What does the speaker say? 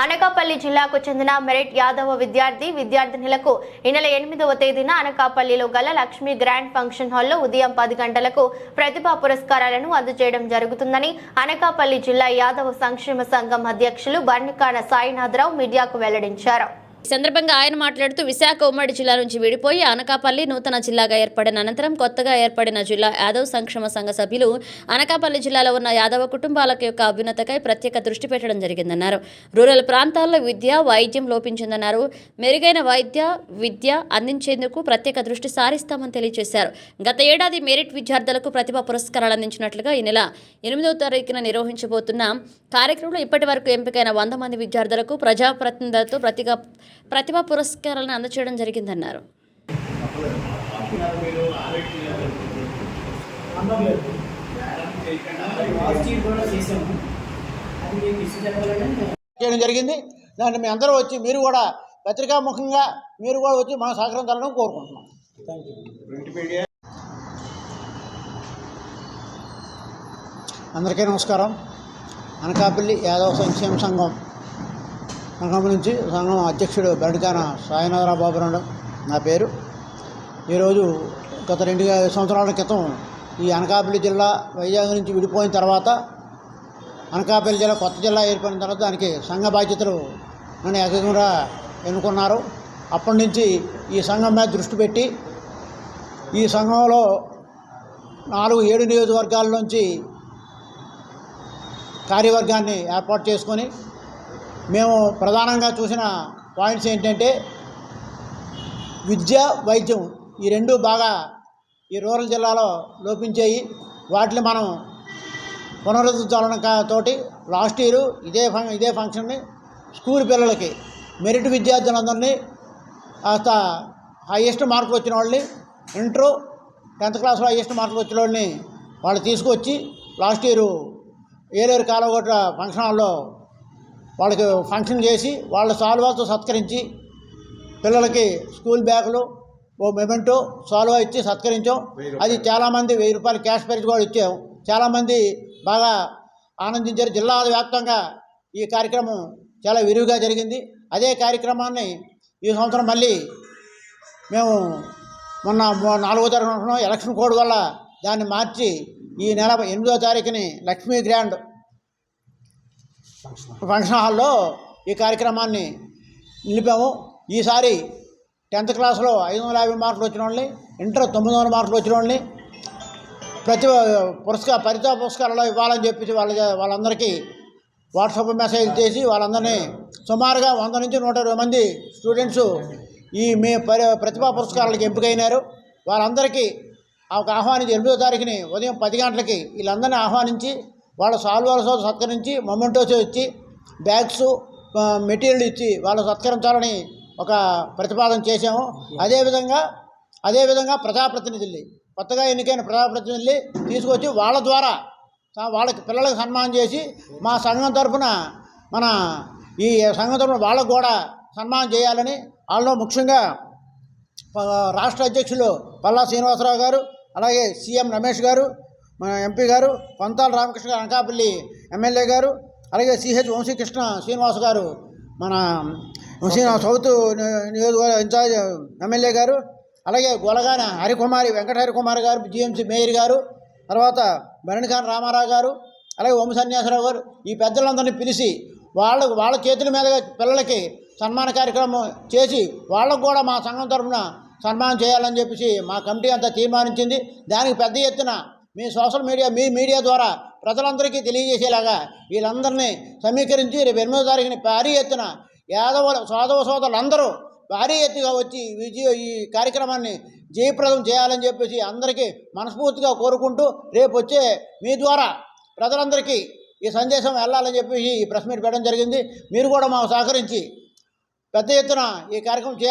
అనకాపల్లి జిల్లాకు చెందిన మెరిట్ యాదవ విద్యార్థి విద్యార్థినులకు ఈ నెల ఎనిమిదవ తేదీన అనకాపల్లిలో గల లక్ష్మీ గ్రాండ్ ఫంక్షన్ హాల్లో ఉదయం పది గంటలకు ప్రతిభా పురస్కారాలను అందజేయడం జరుగుతుందని అనకాపల్లి జిల్లా యాదవ సంక్షేమ సంఘం అధ్యక్షులు బర్నికాన సాయినాథరావు మీడియాకు వెల్లడించారు. ఈ సందర్భంగా ఆయన మాట్లాడుతూ విశాఖ ఉమ్మడి జిల్లా నుంచి విడిపోయి అనకాపల్లి నూతన జిల్లాగా ఏర్పడిన అనంతరం కొత్తగా ఏర్పడిన జిల్లా యాదవ్ సంక్షేమ సంఘ సభ్యులు అనకాపల్లి జిల్లాలో ఉన్న యాదవ కుటుంబాలకు యొక్క అభ్యున్నతకై ప్రత్యేక దృష్టి పెట్టడం జరిగిందన్నారు. రూరల్ ప్రాంతాల్లో విద్య వైద్యం లోపించిందన్నారు. మెరుగైన వైద్య విద్య అందించేందుకు ప్రత్యేక దృష్టి సారిస్తామని తెలియజేశారు. గత ఏడాది మెరిట్ విద్యార్థులకు ప్రతిభ పురస్కారాలు అందించినట్లుగా ఈ నెల ఎనిమిదవ తారీఖున నిర్వహించబోతున్న కార్యక్రమంలో ఇప్పటి వరకు ఎంపికైన వంద మంది విద్యార్థులకు ప్రజాప్రతినిధులతో ప్రతిగా ప్రతిభా పురస్కారాలను అందజేయడం జరిగిందన్నారు. చేయడం జరిగింది. దాన్ని మీ అందరూ వచ్చి మీరు కూడా పత్రికాముఖంగా మీరు కూడా వచ్చి మా సహకరించాలని కోరుకుంటున్నాం. అందరికీ నమస్కారం. అనకాపల్లి యాదవ సంక్షేమ సంఘం సంఘం నుంచి సంఘం అధ్యక్షుడు బెరడికాన సాయినాథరావు బాబురావు నా పేరు. ఈరోజు గత రెండు సంవత్సరాల క్రితం ఈ అనకాపల్లి జిల్లా వైజాగ్ నుంచి విడిపోయిన తర్వాత అనకాపల్లి జిల్లా కొత్త జిల్లా ఏర్పడిన తర్వాత దానికి సంఘ బాధ్యతలు నన్ను ఏకంగా ఎన్నుకున్నారు. అప్పటి నుంచి ఈ సంఘం మీద దృష్టి పెట్టి ఈ సంఘంలో నాలుగు ఏడు నియోజకవర్గాల నుంచి కార్యవర్గాన్ని ఏర్పాటు చేసుకొని మేము ప్రధానంగా చూసిన పాయింట్స్ ఏంటంటే విద్య వైద్యం ఈ రెండు బాగా ఈ రూరల్ జిల్లాలో లోపించాయి. వాటిని మనం పునరుద్ధరించాలన్న తోటి లాస్ట్ ఇయర్ ఇదే ఫం ఇదే ఫంక్షన్ని స్కూల్ పిల్లలకి మెరిట్ విద్యార్థులందరినీ కాస్త హైయెస్ట్ మార్కులు వచ్చిన వాళ్ళని ఇంటరు టెన్త్ క్లాస్లో హైయెస్ట్ మార్కులు వచ్చిన వాళ్ళని వాళ్ళు తీసుకొచ్చి లాస్ట్ ఇయర్ ఏలేరు కాలగొట్ట ఫంక్షన్ హాల్లో వాళ్ళకి ఫంక్షన్ చేసి వాళ్ళ సాల్వాతో సత్కరించి పిల్లలకి స్కూల్ బ్యాగులు ఓ మెమెంటో సాల్వా ఇచ్చి సత్కరించాం. అది చాలామంది వెయ్యి రూపాయలు క్యాష్ ప్రైజ్ కూడా ఇచ్చాం. చాలామంది బాగా ఆనందించారు. జిల్లా వ్యాప్తంగా ఈ కార్యక్రమం చాలా విరివిగా జరిగింది. అదే కార్యక్రమాన్ని ఈ సంవత్సరం మళ్ళీ మేము మొన్న నాలుగో అనుకున్నాం. ఎలక్షన్ కోడ్ వల్ల దాన్ని మార్చి ఈ నెల ఎనిమిదో తారీఖుని లక్ష్మీ గ్రాండ్ ఫంక్షన్ హాల్లో ఈ కార్యక్రమాన్ని నిలిపాము. ఈసారి టెన్త్ క్లాస్లో ఐదు వందల యాభై మార్కులు వచ్చిన వాళ్ళని ఇంటర్ తొమ్మిది వందల మార్కులు వచ్చిన వాళ్ళని ప్రతి పురస్కార పరితా పురస్కారాలు ఇవ్వాలని చెప్పేసి వాళ్ళ వాళ్ళందరికీ వాట్సాప్ మెసేజ్ చేసి వాళ్ళందరినీ సుమారుగా వంద నుంచి నూట ఇరవై మంది స్టూడెంట్స్ ఈ మీ పరి ప్రతిభా పురస్కారాలకు ఎంపికైనారు. వాళ్ళందరికీ ఒక ఆహ్వానించి ఎనిమిదో తారీఖుని ఉదయం పది గంటలకి వీళ్ళందరినీ ఆహ్వానించి వాళ్ళ సాల్వాలతో సత్కరించి మొమెంటోస్ ఇచ్చి బ్యాగ్స్ మెటీరియల్ ఇచ్చి వాళ్ళు సత్కరించాలని ఒక ప్రతిపాదన చేశాము. అదేవిధంగా అదేవిధంగా ప్రజాప్రతినిధుల్ని కొత్తగా ఎన్నికైన ప్రజాప్రతినిధుల్ని తీసుకొచ్చి వాళ్ళ ద్వారా వాళ్ళకి పిల్లలకు సన్మానం చేసి మా సంఘం తరఫున మన ఈ సంఘం తరఫున వాళ్ళకు కూడా సన్మానం చేయాలని వాళ్ళలో ముఖ్యంగా రాష్ట్ర అధ్యక్షులు పల్లా శ్రీనివాసరావు గారు అలాగే సీఎం రమేష్ గారు మన ఎంపీ గారు కొంతాల రామకృష్ణ గారు అనకాపల్లి ఎమ్మెల్యే గారు అలాగే సిహెచ్ వంశీకృష్ణ శ్రీనివాస్ గారు మన వంశీ సౌత్ నియోజకవర్గ ఇన్ఛార్జ్ ఎమ్మెల్యే గారు అలాగే గొలగాన హరికుమారి వెంకట హరికుమార్ గారు జిఎంసీ మేయర్ గారు తర్వాత భరణిఖాన్ రామారావు గారు అలాగే ఓం సన్యాసరావు గారు ఈ పెద్దలందరినీ పిలిచి వాళ్ళ వాళ్ళ చేతుల మీదుగా పిల్లలకి సన్మాన కార్యక్రమం చేసి వాళ్ళకు కూడా మా సంఘం తరఫున సన్మానం చేయాలని చెప్పేసి మా కమిటీ అంతా తీర్మానించింది. దానికి పెద్ద ఎత్తున మీ సోషల్ మీడియా మీ మీడియా ద్వారా ప్రజలందరికీ తెలియజేసేలాగా వీళ్ళందరినీ సమీకరించి రేపు ఎనిమిదో తారీఖుని భారీ ఎత్తున యాదవ సోదవ సోదరులందరూ భారీ ఎత్తుగా వచ్చి విజయ ఈ కార్యక్రమాన్ని జయప్రదం చేయాలని చెప్పేసి అందరికీ మనస్ఫూర్తిగా కోరుకుంటూ రేపు వచ్చే మీ ద్వారా ప్రజలందరికీ ఈ సందేశం వెళ్ళాలని చెప్పేసి ఈ ప్రెస్ మీట్ పెట్టడం జరిగింది. మీరు కూడా మాకు సహకరించి పెద్ద ఎత్తున ఈ కార్యక్రమం చేయాలి